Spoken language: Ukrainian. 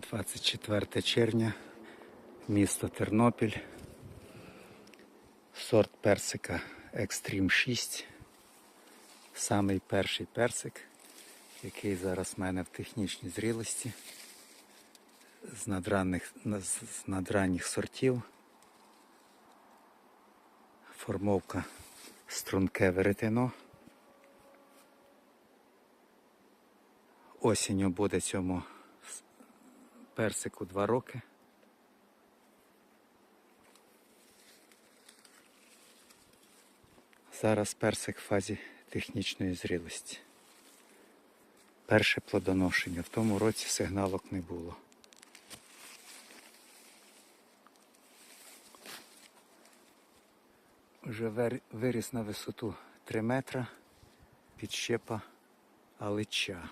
24 червня, місто Тернопіль. Сорт персика Extreme 6. Самий перший персик, який зараз в мене в технічній зрілості. З надранних, з надранніх сортів. Формовка струнке веретено. Осінню буде цьому персику 2 роки. Зараз персик в фазі технічної зрілості. Перше плодоношення. В тому році сигналок не було. Вже виріс на висоту 3 метра підщепа алича.